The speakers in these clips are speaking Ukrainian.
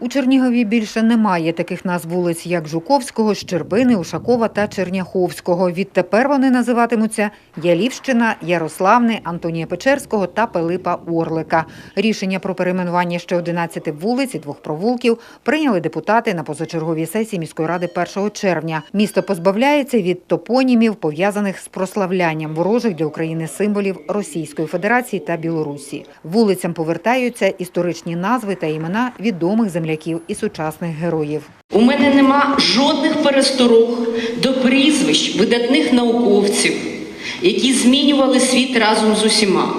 У Чернігові більше немає таких назв вулиць, як Жуковського, Щербини, Ушакова та Черняховського. Відтепер вони називатимуться Ялівщина, Ярославне, Антонія Печерського та Пилипа Орлика. Рішення про перейменування ще 11 вулиць і двох провулків прийняли депутати на позачерговій сесії міської ради 1 червня. Місто позбавляється від топонімів, пов'язаних з прославлянням ворожих для України символів Російської Федерації та Білорусі. Вулицям повертаються історичні назви та імена відомих земляків і сучасних героїв. У мене нема жодних пересторог до прізвищ видатних науковців, які змінювали світ разом з усіма.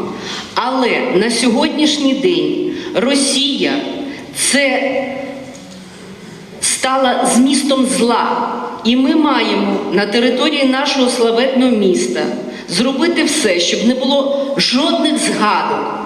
Але на сьогоднішній день Росія це стала змістом зла. І ми маємо на території нашого славетного міста зробити все, щоб не було жодних згадок,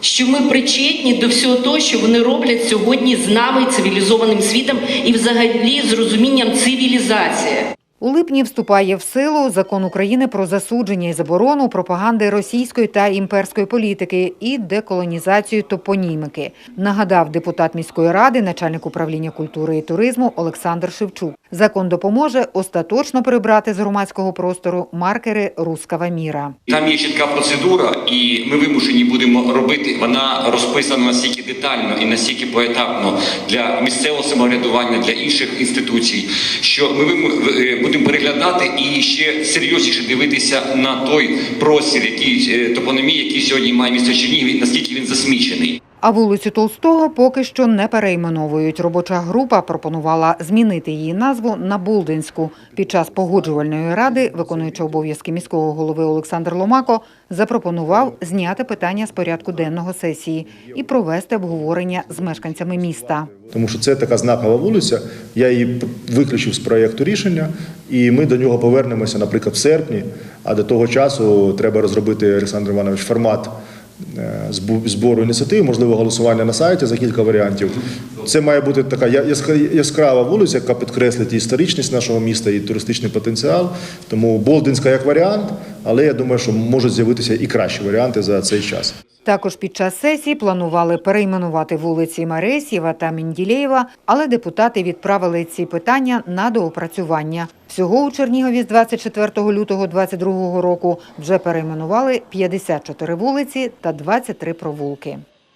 що ми причетні до всього того, що вони роблять сьогодні з нами цивілізованим світом і взагалі з розумінням цивілізації. У липні вступає в силу закон України про засудження і заборону пропаганди російської та імперської політики і деколонізацію топонімики. Нагадав депутат міської ради, начальник управління культури і туризму Олександр Шевчук. Закон допоможе остаточно прибрати з громадського простору маркери рускава міра. Там є чітка процедура, і ми вимушені будемо робити. Вона розписана настільки детально і настільки поетапно для місцевого самоврядування, для інших інституцій, що ми виму- е, будемо переглядати і ще серйозніше дивитися на той простір, який е, топономії, який сьогодні має місто Чернігів, наскільки він засмічений. А вулицю Толстого поки що не перейменовують. Робоча група пропонувала змінити її назву на Булдинську. Під час погоджувальної ради, виконуючи обов'язки міського голови Олександр Ломако, запропонував зняти питання з порядку денного сесії і провести обговорення з мешканцями міста. Тому що це така знакова вулиця. Я її виключив з проєкту рішення, і ми до нього повернемося, наприклад, в серпні. А до того часу треба розробити Олександр Іванович формат збору ініціатив, можливо, голосування на сайті за кілька варіантів. Це має бути така яскрава вулиця, яка підкреслить історичність нашого міста, і туристичний потенціал. Тому Болдинська як варіант, але я думаю, що можуть з'явитися і кращі варіанти за цей час. Також під час сесії планували перейменувати вулиці Маресєва та Менділєєва, але депутати відправили ці питання на доопрацювання. Всього у Чернігові з 24 лютого 2022 року вже перейменували 54 вулиці та 23 провулки.